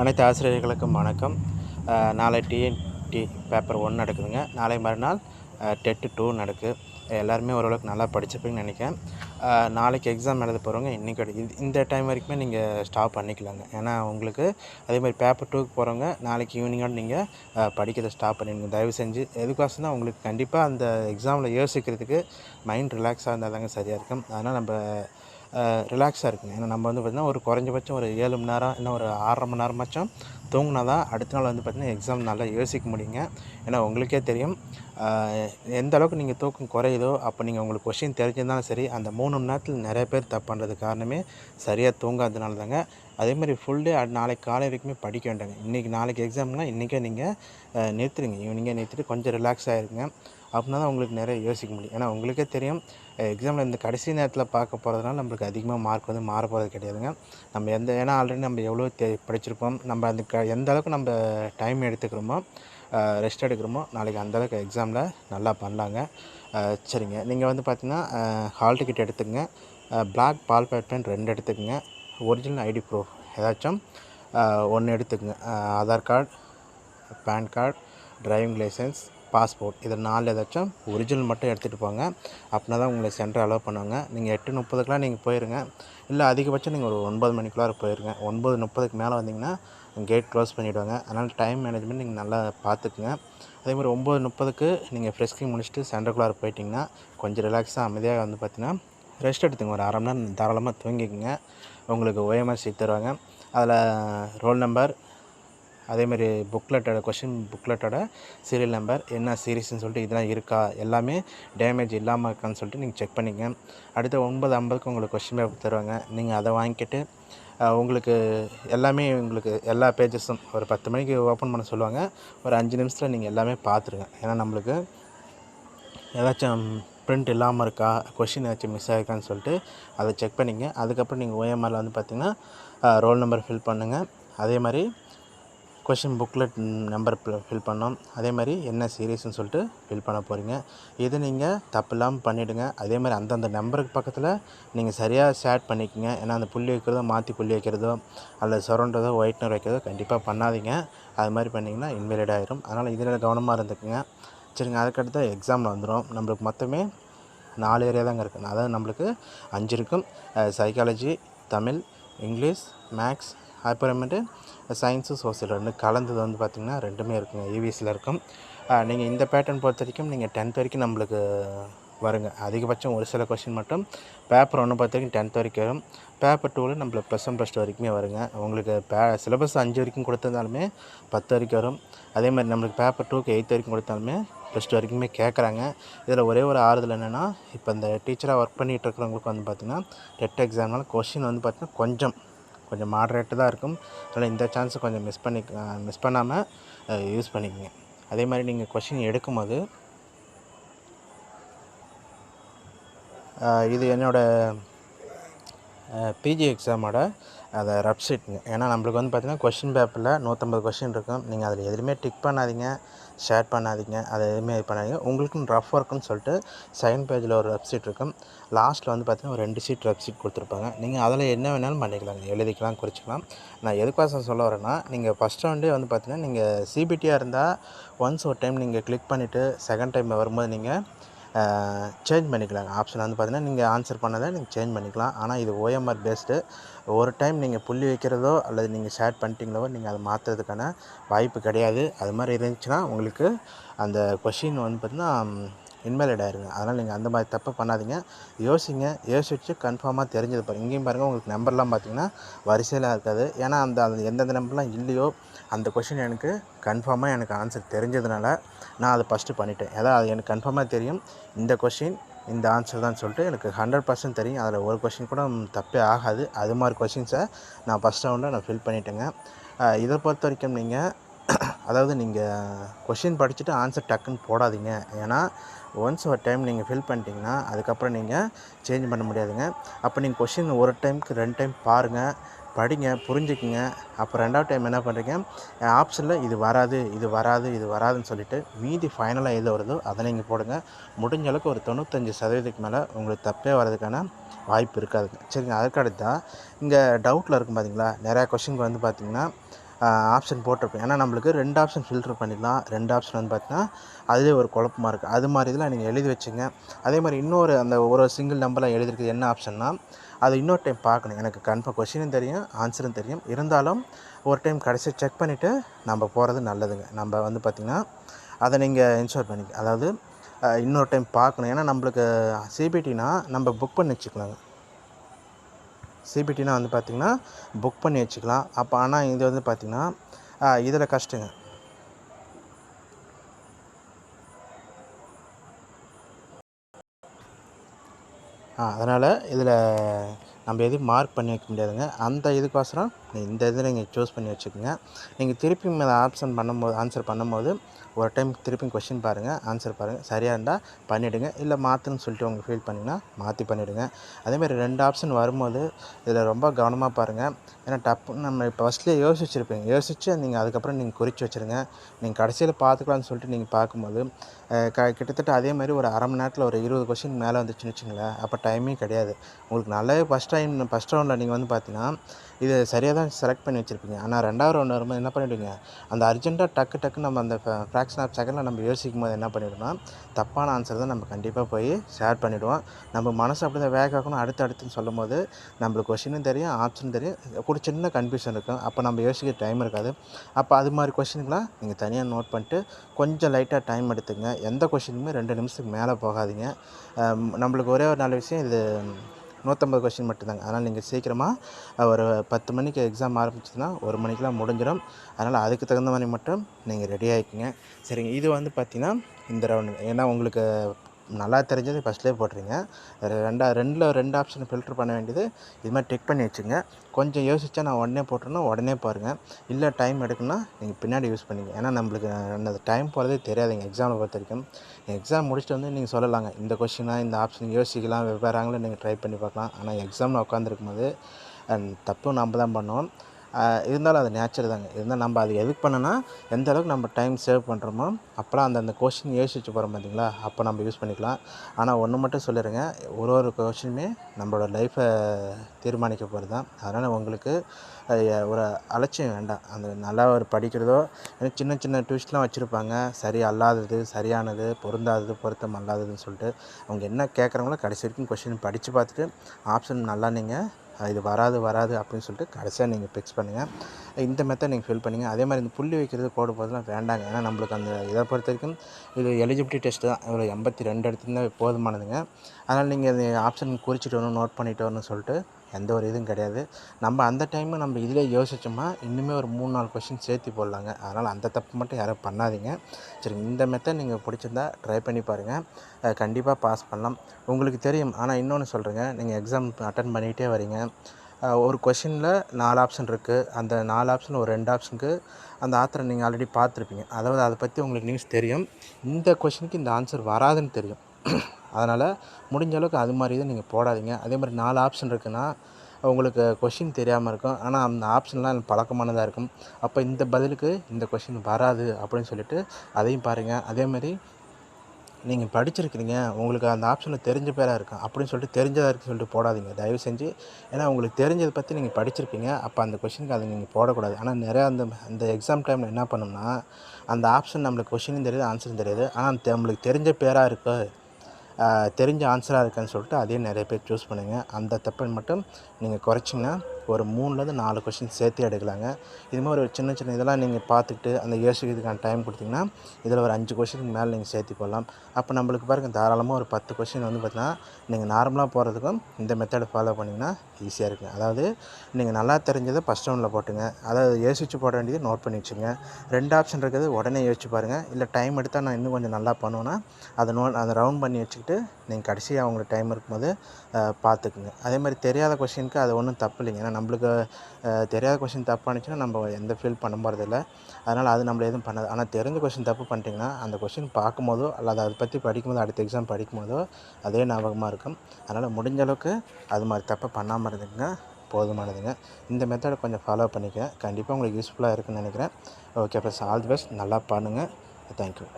அனைத்து ஆசிரியர்களுக்கும் வணக்கம். நாளை டிஎன்டி பேப்பர் ஒன் நடக்குதுங்க. நாளை மறுநாள் டெட்டு டூ நடக்கு. எல்லாருமே ஓரளவுக்கு நல்லா படிச்சிருப்பீங்கன்னு நினைக்கிறேன். நாளைக்கு எக்ஸாம் எழுத போகிறவங்க இன்றைக்கி இந்த டைம் வரைக்குமே நீங்கள் ஸ்டாப் பண்ணிக்கலாங்க. ஏன்னா உங்களுக்கு அதே மாதிரி பேப்பர் டூக்கு போகிறவங்க நாளைக்கு ஈவினிங்கோட நீங்கள் படிக்கிறத ஸ்டாப் பண்ணிடுங்க. தயவு செஞ்சு எதுக்காக தான் உங்களுக்கு கண்டிப்பாக அந்த எக்ஸாமில் யோசிக்கிறதுக்கு மைண்ட் ரிலாக்ஸாக இருந்தால் தாங்க சரியாக இருக்கும். அதனால் நம்ம ரிலாக்ஸாக இருக்குங்க ஏன்னா நம்ம வந்து பார்த்திங்கன்னா ஒரு குறைஞ்சபட்சம் ஒரு ஏழு மணி நேரம் இன்னும் ஒரு ஆறரை மணி நேரமாச்சும் தூங்கினா தான் அடுத்த நாள் வந்து பார்த்திங்கன்னா எக்ஸாம் நல்லா யோசிக்க முடியுங்க. ஏன்னா உங்களுக்கே தெரியும். எந்த அளவுக்கு நீங்கள் தூக்கம் குறையுதோ அப்போ நீங்கள் உங்களுக்கு கொஷின் தெரிஞ்சிருந்தாலும் சரி அந்த மூணு மணி நேரத்தில் நிறைய பேர் தப்பு பண்ணுறது காரணமே சரியாக தூங்காததுனால தாங்க. அதே மாதிரி ஃபுல் டே நாளைக்கு காலை வரைக்குமே படிக்க வேண்டாங்க. இன்றைக்கி நாளைக்கு எக்ஸாம்னால் இன்றைக்கே நீங்கள் நிறுத்துறீங்க ஈவினிங்கே நிறுத்திட்டு கொஞ்சம் ரிலாக்ஸ் ஆகிருங்க அப்படின்னா தான் உங்களுக்கு நிறைய யோசிக்க முடியும். ஏன்னா உங்களுக்கே தெரியும் எக்ஸாமில் இந்த கடைசி நேரத்தில் பார்க்க போகிறதுனால நம்மளுக்கு அதிகமாக மார்க் வந்து மாற போகிறது கிடையாதுங்க. நம்ம எந்த ஏன்னா ஆல்ரெடி நம்ம எவ்வளோ தே படிச்சிருப்போம் நம்ம அந்த க எந்த அளவுக்கு நம்ம டைம் எடுத்துக்கிறோமோ ரெஸ்ட் எடுக்கிறோமோ நாளைக்கு அந்தளவுக்கு எக்ஸாமில் நல்லா பண்ணலாங்க. சரிங்க. நீங்கள் வந்து பார்த்தீங்கன்னா ஹால் டிக்கெட் எடுத்துக்கங்க. பிளாக் பால் பேட் பென் ரெண்டு எடுத்துக்கங்க. ஒரிஜினல் ஐடி ப்ரூஃப் ஏதாச்சும் ஒன்று எடுத்துக்கங்க. Aadhaar card pan card driving licence passport. இது நாலு ஏதாச்சும் ஒரிஜினல் மட்டும் எடுத்துகிட்டு போங்க. அப்படின்னா தான் உங்களை சென்டர் அலோவ் பண்ணுவாங்க. நீங்கள் எட்டு முப்பதுக்கெலாம் நீங்கள் போயிருங்க. இல்லை அதிகபட்சம் நீங்கள் ஒரு ஒன்பது மணிக்குள்ளார போயிருங்க. ஒன்பது முப்பதுக்கு மேலே வந்தீங்கன்னா கேட் க்ளோஸ் பண்ணிவிடுவாங்க அதனால் டைம் மேனேஜ்மெண்ட் நீங்கள் நல்லா பார்த்துக்குங்க. அதே மாதிரி ஒம்பது முப்பதுக்கு நீங்கள் ஃப்ரெஷ்கிங் முடிச்சுட்டு சென்டருக்குள்ளார போயிட்டிங்கன்னா கொஞ்சம் ரிலாக்ஸாக அமைதியாக வந்து பார்த்தீங்கன்னா ரெஸ்ட் எடுத்துங்க ஒரு அரை மணி நேரம் தாராளமாக தூங்கிக்கோங்க. உங்களுக்கு ஓஎம்ஆர் சீட் தருவாங்க. அதில் ரோல் நம்பர் அதேமாதிரி புக்லெட்டோட கொஷின் புக்லெட்டோட சீரியல் நம்பர் என்ன சீரீஸ்னு சொல்லிட்டு இதெல்லாம் இருக்கா? எல்லாமே டேமேஜ் இல்லாமல் இருக்கான்னு சொல்லிட்டு நீங்கள் செக் பண்ணிங்க அடுத்து ஒன்பது ஐம்பதுக்கு உங்களுக்கு கொஷின் பேப்பர் தருவாங்க. நீங்கள் அதை வாங்கிக்கிட்டு உங்களுக்கு எல்லாமே உங்களுக்கு எல்லா பேஜஸும் ஒரு பத்து மணிக்கு ஓப்பன் பண்ண சொல்லுவாங்க. ஒரு அஞ்சு நிமிஷத்தில் நீங்கள் எல்லாமே பார்த்துருங்க. ஏன்னா நம்மளுக்கு ஏதாச்சும் பிரிண்ட் இல்லாமல் இருக்கா? கொஷின் ஏதாச்சும் மிஸ் ஆகிருக்கான்னு சொல்லிட்டு அதை செக் பண்ணிங்க அதுக்கப்புறம் நீங்கள் ஓஎம்ஆரில் வந்து பார்த்திங்கன்னா ரோல் நம்பர் ஃபில் பண்ணுங்கள் அதே மாதிரி கொஷின் புக்லெட் நம்பர் ஃபில் பண்ணோம். அதே மாதிரி என்ன சீரீஸ்னு சொல்லிட்டு ஃபில் பண்ண போகிறீங்க இது நீங்கள் தப்பு இல்லாமல் பண்ணிவிடுங்க அதே மாதிரி அந்தந்த நம்பருக்கு பக்கத்தில் நீங்கள் சரியாக ஷேட் பண்ணிக்கோங்க. ஏன்னா அந்த புள்ளி வைக்கிறதோ மாற்றி புள்ளி வைக்கிறதோ அல்லது சுரண்டதோ ஒயிட்னர் வைக்கிறதோ கண்டிப்பாக பண்ணாதீங்க. அது மாதிரி பண்ணிங்கன்னா இன்வேலிட் ஆகிரும் அதனால் இதில் கவனமாக இருந்துக்குங்க. சரிங்க அதுக்கடுத்து எக்ஸாமில் வந்துடும் நம்மளுக்கு மொத்தமே நாலு ஏரியா தாங்க இருக்குது அதாவது நம்மளுக்கு அஞ்சு இருக்கும். சைக்காலஜி தமிழ் இங்கிலீஷ் மேக்ஸ் அப்புறமேட்டு சயின்ஸு சோசியல் ரெண்டு கலந்தது வந்து பார்த்திங்கன்னா ரெண்டுமே இருக்குங்க இவிஎஸில் இருக்கும். நீங்கள் இந்த பேட்டர்ன் பொறுத்த வரைக்கும் நீங்கள் டென்த் வரைக்கும் நம்மளுக்கு வருங்க. அதிகபட்சம் ஒரு சில கொஷின் மட்டும். பேப்பர் ஒன்று பொறுத்த வரைக்கும் டென்த் வரைக்கும் வரும். பேப்பர் டூவில் நம்மளை ப்ளஸ் ஒன் ப்ளஸ் டூ வரைக்குமே வருங்க. உங்களுக்கு பே சிலபஸ் அஞ்சு வரைக்கும் கொடுத்திருந்தாலுமே பத்து வரைக்கும் வரும். அதே மாதிரி நம்மளுக்கு பேப்பர் டூக்கு எயித் வரைக்கும் கொடுத்தாலுமே ப்ளஸ் டூ வரைக்குமே கேட்குறாங்க இதில் ஒரே ஒரு ஆறுதல் என்னென்னா இப்போ இந்த டீச்சராக ஒர்க் பண்ணிகிட்டு இருக்கிறவங்களுக்கு வந்து பார்த்திங்கன்னா டெட் எக்ஸாம்னால கொஷின் வந்து பார்த்திங்கன்னா கொஞ்சம் கொஞ்சம் மாட்ரேட்டு தான் இருக்கும். அதனால் இந்த சான்ஸை கொஞ்சம் மிஸ் பண்ணி மிஸ் பண்ணாமல் யூஸ் பண்ணிக்கோங்க. அதே மாதிரி நீங்கள் கொஷின் எடுக்கும்போது இது என்னோடய பிஜி எக்ஸாமோட அதை ரப்ஷீட்டுங்க ஏன்னா நம்மளுக்கு வந்து பார்த்திங்கன்னா கொஷின் பேப்பரில் நூற்றம்பது கொஷின் இருக்கும். நீங்கள் அதில் எதுவுமே டிக் பண்ணாதீங்க ஷேர் பண்ணாதீங்க அதை எதுவுமே இது பண்ணாதீங்க. உங்களுக்குன்னு ரஃப் ஒர்க்குன்னு சொல்லிட்டு செகண்ட் பேஜில் ஒரு வெப்சைட் இருக்கும். லாஸ்ட்டில் வந்து பார்த்திங்கன்னா ஒரு ரெண்டு சீட் ஷீட் கொடுத்துருப்பாங்க. நீங்கள் அதில் என்ன வேணாலும் பண்ணிக்கலாம். எழுதிக்கலாம் குறிச்சிக்கலாம். நான் எதுக்காக சொல்ல வரேன்னா நீங்கள் ஃபஸ்ட் ரவுண்டே வந்து பார்த்திங்கன்னா நீங்கள் சிபிடியாக இருந்தால் ஒன்ஸ் ஒரு டைம் நீங்கள் கிளிக் பண்ணிவிட்டு செகண்ட் டைம் வரும்போது நீங்கள் சேஞ்ச் பண்ணிக்கலாங்க. ஆப்ஷன் வந்து பார்த்தீங்கன்னா நீங்கள் ஆன்சர் பண்ணதை நீங்கள் சேஞ்ச் பண்ணிக்கலாம். ஆனால் இது ஓஎம்ஆர் பேஸ்டு ஒரு டைம் நீங்கள் புள்ளி வைக்கிறதோ அல்லது நீங்கள் ஷேர் பண்ணிட்டீங்களோ நீங்கள் அதை மாற்றுறதுக்கான வாய்ப்பு கிடையாது. அது மாதிரி இருந்துச்சுன்னா உங்களுக்கு அந்த கொஷின் வந்து பார்த்திங்கன்னா இன்வேலிட் ஆயிருங்க. அதனால் நீங்கள் அந்த மாதிரி தப்பு பண்ணாதீங்க. யோசிங்க. யோசிச்சு கன்ஃபார்மாக தெரிஞ்சது பாருங்கள் இங்கேயும் பாருங்கள் உங்களுக்கு நம்பர்லாம் பார்த்தீங்கன்னா வரிசையில் இருக்காது. ஏன்னா அந்த அந்த எந்தெந்த நம்பர்லாம் இல்லையோ அந்த கொஷின் எனக்கு கன்ஃபார்மாக எனக்கு ஆன்சர் தெரிஞ்சதுனால நான் அதை ஃபஸ்ட்டு பண்ணிட்டேன். அதாவது அது எனக்கு கன்ஃபார்மாக தெரியும். இந்த கொஷின் இந்த ஆன்சர் தான் சொல்லிட்டு எனக்கு ஹண்ட்ரட் பர்சன்ட் தெரியும். அதில் ஒரு கொஷின் கூட தப்பே ஆகாது. அது மாதிரி கொஷின்ஸை நான் ஃபஸ்ட் ரவுண்டில் நான் ஃபில் பண்ணிட்டேங்க. இதை பொறுத்த வரைக்கும் நீங்கள் அதாவது நீங்கள் கொஷின் படிச்சுட்டு ஆன்சர் டக்குன்னு போடாதீங்க. ஏன்னா ஒன்ஸ் ஒரு டைம் நீங்கள் ஃபில் பண்ணிட்டீங்கன்னா அதுக்கப்புறம் நீங்கள் சேஞ்ச் பண்ண முடியாதுங்க. அப்போ நீங்கள் கொஷின் ஒரு டைமுக்கு ரெண்டு டைம் பாருங்கள் படிங்க புரிஞ்சுக்குங்க. அப்போ ரெண்டாவது டைம் என்ன பண்ணுறீங்க ஆப்ஷனில் இது வராது இது வராது இது வராதுன்னு சொல்லிட்டு மீதி ஃபைனலாக எது வருதோ அதை நீங்கள் போடுங்க. முடிஞ்ச அளவுக்கு ஒரு தொண்ணூத்தஞ்சு சதவீதத்துக்கு மேலே உங்களுக்கு தப்பே வர்றதுக்கான வாய்ப்பு இருக்காதுங்க. சரிங்க அதுக்கடுத்து தான் இங்கே டவுட்டில் இருக்கும் பார்த்தீங்களா நிறையா கொஷினுக்கு வந்து பார்த்திங்கன்னா ஆப்ஷன் போட்டிருப்பேன் ஏன்னா நம்மளுக்கு ரெண்டு ஆப்ஷன் ஃபில்ட்ரு பண்ணிடலாம். ரெண்டு ஆப்ஷன் வந்து பார்த்தீங்கன்னா அதுவே ஒரு குழப்பமா இருக்குது அது மாதிரி இதெல்லாம் நீங்கள் எழுதி வச்சுங்க. அதே மாதிரி இன்னொரு அந்த ஒரு சிங்கிள் நம்பரில் எழுதிருக்கு என்ன ஆப்ஷன்னா அது இன்னொரு டைம் பார்க்கணும். எனக்கு கன்ஃபார்ம் கொஷினும் தெரியும் ஆன்சரும் தெரியும். இருந்தாலும் ஒரு டைம் கடைசி செக் பண்ணிவிட்டு நம்ம போகிறது நல்லதுங்க. நம்ம வந்து பார்த்திங்கன்னா அதை நீங்கள் இன்ஷோர் பண்ணிக்க அதாவது இன்னொரு டைம் பார்க்கணும். ஏன்னா நம்மளுக்கு சிபிடினா நம்ம புக் பண்ணி வச்சுக்கலாங்க. சிபிடினா வந்து பார்த்திங்கன்னா புக் பண்ணி வச்சுக்கலாம். அப்போ ஆனால் இது வந்து பார்த்திங்கன்னா இதில் கஷ்டங்க. ஆ அதனால் இதில் நம்ம எதுவும் மார்க் பண்ணி வைக்க முடியாதுங்க. அந்த இதுக்கோசரம் இந்த இதில் நீங்கள் சூஸ் பண்ணி வச்சுக்கோங்க. நீங்கள் திருப்பி அதை ஆப்ஷன் பண்ணும்போது ஆன்சர் பண்ணும்போது ஒரு டைம் திருப்பி கொஷின் பாருங்கள் ஆன்சர் பாருங்கள் சரியாக இருந்தால் பண்ணிவிடுங்க இல்லை மாற்றுன்னு சொல்லிட்டு உங்களுக்கு ஃபீல் பண்ணிங்கன்னா மாற்றி பண்ணிவிடுங்க அதேமாதிரி ரெண்டு ஆப்ஷன் வரும்போது இதில் ரொம்ப கவனமாக பாருங்கள் ஏன்னா டப்பு நம்ம இப்போ ஃபஸ்ட்லேயே யோசிச்சிருப்பீங்க. யோசிச்சு நீங்கள் அதுக்கப்புறம் நீங்கள் குறித்து வச்சுருங்க. நீங்கள் கடைசியில் பார்த்துக்கலாம்னு சொல்லிட்டு நீங்கள் பார்க்கும்போது க கிட்டத்தட்ட அதே மாதிரி ஒரு அரை மணி நேரத்தில் ஒரு இருபது கொஷின் மேலே வந்துச்சுன்னு வச்சுங்களேன் அப்போ டைமே கிடையாது. உங்களுக்கு நல்லாவே ஃபஸ்ட் டைம் ஃபஸ்ட் ரவுண்டில் நீங்கள் வந்து பார்த்தீங்கன்னா இது சரியாக தான் செலக்ட் பண்ணி வச்சுருப்பீங்க. ஆனால் ரெண்டாவது ரவுண்ட் வரும்போது என்ன பண்ணிவிடுங்க அந்த அர்ஜென்ட்டாக டக்கு டக்கு நம்ம அந்த ஃப்ராக்ஷன் ஆஃப் செகண்டில் நம்ம யோசிக்கும் போது என்ன பண்ணிவிடுனா தப்பான ஆன்சர் தான் நம்ம கண்டிப்பாக போய் ஷேர் பண்ணிவிடுவோம் நம்ம மனசு அப்படி தான் வேக ஆகணும். அடுத்து அடுத்துன்னு சொல்லும் போது நம்மளுக்கு கொஷினும் தெரியும் ஆப்ஷனும் தெரியும். கூட சின்ன கன்ஃபியூஷன் இருக்கும். அப்போ நம்ம யோசிக்க டைம் இருக்காது. அப்போ அது மாதிரி கொஷினுக்குலாம் நீங்கள் தனியாக நோட் பண்ணிட்டு கொஞ்சம் லைட்டாக டைம் எடுத்துங்க. எந்த கொஷினுமே ரெண்டு நிமிஷத்துக்கு மேலே போகாதீங்க. நம்மளுக்கு ஒரே ஒரு நல்ல விஷயம் இது நூற்றம்பது கொஷின் மட்டும்தாங்க. அதனால் நீங்கள் சீக்கிரமாக ஒரு பத்து மணிக்கு எக்ஸாம் ஆரம்பிச்சதுன்னா ஒரு மணிக்கெலாம் முடிஞ்சிடும். அதனால் அதுக்கு தகுந்த மாதிரி மட்டும் நீங்கள் ரெடி ஆகிக்குங்க சரிங்க. இது வந்து பார்த்திங்கன்னா இந்த ரவுண்டு ஏன்னா உங்களுக்கு நல்லா தெரிஞ்சது ஃபஸ்ட்லேயே போட்டுருங்க. ரெண்டா ரெண்டில் ரெண்டு ஆப்ஷன் ஃபில்டர் பண்ண வேண்டியது இது மாதிரி டிக் பண்ணி வச்சுங்க. கொஞ்சம் யோசிச்சா நான் உடனே போட்டுருன்னா உடனே பாருங்கள் இல்லை டைம் எடுக்குன்னா நீங்கள் பின்னாடி யூஸ் பண்ணிங்க. ஏன்னா நம்மளுக்கு அந்த டைம் போகிறதே தெரியாதுங்க எக்ஸாமை பொறுத்த வரைக்கும். எக்ஸாம் முடிச்சுட்டு வந்து நீங்கள் சொல்லலாங்க. இந்த கொஷினாக இந்த ஆப்ஷன் யோசிக்கலாம் வெவ்வேறாங்களும் நீங்கள் ட்ரை பண்ணி பார்க்கலாம். ஆனால் எக்ஸாமில் உட்காந்துருக்கும் போது அண்ட் தப்பும் நம்ம தான் பண்ணுவோம் இருந்தாலும் அது நேச்சர் தாங்க. இருந்தால் நம்ம அது எதுக்கு பண்ணனா எந்த அளவுக்கு நம்ம டைம் சேவ் பண்ணுறோமோ அப்போலாம் அந்த அந்த கொஷின் யோசிச்சு போகிறோம் பார்த்தீங்களா அப்போ நம்ம யூஸ் பண்ணிக்கலாம். ஆனால் ஒன்று மட்டும் சொல்லிடுங்க ஒரு ஒரு கொஷினுமே நம்மளோட லைஃப்பை தீர்மானிக்க போகிறது தான் அதனால் உங்களுக்கு ஒரு அலட்சியம் வேண்டாம். அந்த நல்லா ஒரு படிக்கிறதோ சின்ன சின்ன டியூஷன்லாம் வச்சுருப்பாங்க. சரி அல்லாதது சரியானது பொருந்தாதது பொருத்தம் அல்லாததுன்னு சொல்லிட்டு அவங்க என்ன கேட்குறாங்களோ கடைசி வரைக்கும் கொஷின் படித்து பார்த்துட்டு ஆப்ஷன் நல்லா நீங்கள் இது வராது வராது அப்படின்னு சொல்லிட்டு கடைசியாக நீங்கள் ஃபிக்ஸ் பண்ணுங்கள் இந்த மெத்தட் நீங்கள் ஃபில் பண்ணுங்கள் அதே மாதிரி இந்த புள்ளி வைக்கிறது கோடு போதெல்லாம் வேண்டாங்க. ஏன்னா நம்மளுக்கு அந்த இதை பொறுத்த வரைக்கும் இது எலிஜிபிலிட்டி டெஸ்ட் தான். ஒரு எண்பத்தி ரெண்டு எடுத்துருந்தா போதுமானதுங்க. அதனால் நீங்கள் ஆப்ஷன் குறிச்சிட்டு வரணும் நோட் பண்ணிட்டு வரணும்னு சொல்லிட்டு எந்த ஒரு இதுவும் கிடையாது. நம்ம அந்த டைமு நம்ம இதிலே யோசிச்சோம்னா இன்னுமே ஒரு மூணு நாலு கொஷின் சேர்த்து போடலாங்க. அதனால் அந்த தப்பு மட்டும் யாரும் பண்ணாதீங்க. சரி இந்த மெத்தட் நீங்கள் பிடிச்சிருந்தா ட்ரை பண்ணி பாருங்கள் கண்டிப்பாக பாஸ் பண்ணலாம். உங்களுக்கு தெரியும். ஆனால் இன்னொன்று சொல்கிறேங்க நீங்கள் எக்ஸாம் அட்டன் பண்ணிகிட்டே வரீங்க. ஒரு கொஷினில் நாலு ஆப்ஷன் இருக்குது அந்த நாலு ஆப்ஷன் ஒரு ரெண்டு ஆப்ஷனுக்கு அந்த ஆத்தரை நீங்கள் ஆல்ரெடி பார்த்துருப்பீங்க. அதாவது அதை பற்றி உங்களுக்கு நியூஸ் தெரியும். இந்த கொஷினுக்கு இந்த ஆன்சர் வராதுன்னு தெரியும். அதனால் முடிஞ்ச அளவுக்கு அது மாதிரி இதை நீங்கள் போடாதீங்க. அதே மாதிரி நாலு ஆப்ஷன் இருக்குன்னா உங்களுக்கு கொஷின் தெரியாமல் இருக்கும். ஆனால் அந்த ஆப்ஷன்லாம் பழக்கமானதாக இருக்கும். அப்போ இந்த பதிலுக்கு இந்த கொஷின் வராது அப்படின்னு சொல்லிட்டு அதையும் பாருங்கள் அதே மாதிரி நீங்கள் படிச்சிருக்கிறீங்க. உங்களுக்கு அந்த ஆப்ஷனில் தெரிஞ்ச பேராக இருக்கும். அப்படின்னு சொல்லிட்டு தெரிஞ்சதாக இருக்குன்னு சொல்லிட்டு போடாதீங்க. தயவு செஞ்சு. ஏன்னா உங்களுக்கு தெரிஞ்சதை பற்றி நீங்கள் படிச்சிருப்பீங்க. அப்போ அந்த கொஷினுக்கு அதை நீங்கள் போடக்கூடாது. ஆனால் நிறையா அந்த அந்த எக்ஸாம் டைமில் என்ன பண்ணோம்னா அந்த ஆப்ஷன் நம்மளுக்கு கொஷினும் தெரியுது ஆன்சரும் தெரியுது. ஆனால் நம்மளுக்கு தெரிஞ்ச பேராக இருக்குது தெரிஞ்ச ஆன்சராக இருக்கான்னு சொல்லிட்டு அதையும் நிறைய பேர் சூஸ் பண்ணுங்கள் அந்த தப்பை மட்டும் நீங்கள் குறைச்சிங்கன்னா ஒரு மூணுலேருந்து நாலு கொஷின் சேர்த்து எடுக்கலாங்க. இது மாதிரி ஒரு சின்ன சின்ன இதெல்லாம் நீங்கள் பார்த்துக்கிட்டு அந்த யோசிக்கிறதுக்கான டைம் கொடுத்தீங்கன்னா இதில் ஒரு அஞ்சு கொஷினுக்கு மேலே நீங்கள் சேர்த்து போடலாம் அப்போ நம்மளுக்கு பாருங்கள் தாராளமாக ஒரு பத்து கொஷின் வந்து பார்த்தீங்கன்னா நீங்கள் நார்மலாக போகிறதுக்கும் இந்த மெத்தடை ஃபாலோ பண்ணிங்கன்னா ஈஸியாக இருக்குங்க. அதாவது நீங்கள் நல்லா தெரிஞ்சதை ஃபஸ்ட் ரவுண்டில் போட்டுங்க. அதாவது யோசிச்சு போட வேண்டியது நோட் பண்ணி வச்சுங்க ரெண்டு ஆப்ஷன் இருக்கிறது உடனே யோசிச்சு பாருங்கள் இல்லை டைம் எடுத்தால் நான் இன்னும் கொஞ்சம் நல்லா பண்ணுவேன்னா அதை நோ அதை ரவுண்ட் பண்ணி வச்சுக்கிட்டு நீங்கள் கடைசியாக அவங்களுக்கு டைம் இருக்கும்போது பார்த்துக்குங்க. அதே மாதிரி தெரியாத கொஷினுக்கு அது ஒன்றும் தப்பு இல்லைங்க. நம்மளுக்கு தெரியாத கொஷின் தப்பானுச்சுன்னா நம்ம எந்த ஃபீல் பண்ண போகிறதில்ல அதனால் அது நம்மள எதுவும் பண்ணாது. ஆனால் தெரிஞ்ச கொஷின் தப்பு பண்ணிட்டிங்கன்னா அந்த கொஷின் பார்க்கும்போதோ அல்லது அதை பற்றி படிக்கும்போது அடுத்த எக்ஸாம் படிக்கும்போதோ அதே ஞாபகமாக இருக்கும். அதனால் முடிஞ்ச அளவுக்கு அது மாதிரி தப்பை பண்ணாமல் இருந்துங்க போதுமானதுங்க. இந்த மெத்தடை கொஞ்சம் ஃபாலோ பண்ணிக்கிறேன் கண்டிப்பாக உங்களுக்கு யூஸ்ஃபுல்லாக இருக்குன்னு நினைக்கிறேன். Okay plus all the best. நல்லா பண்ணுங்கள் தேங்க்யூ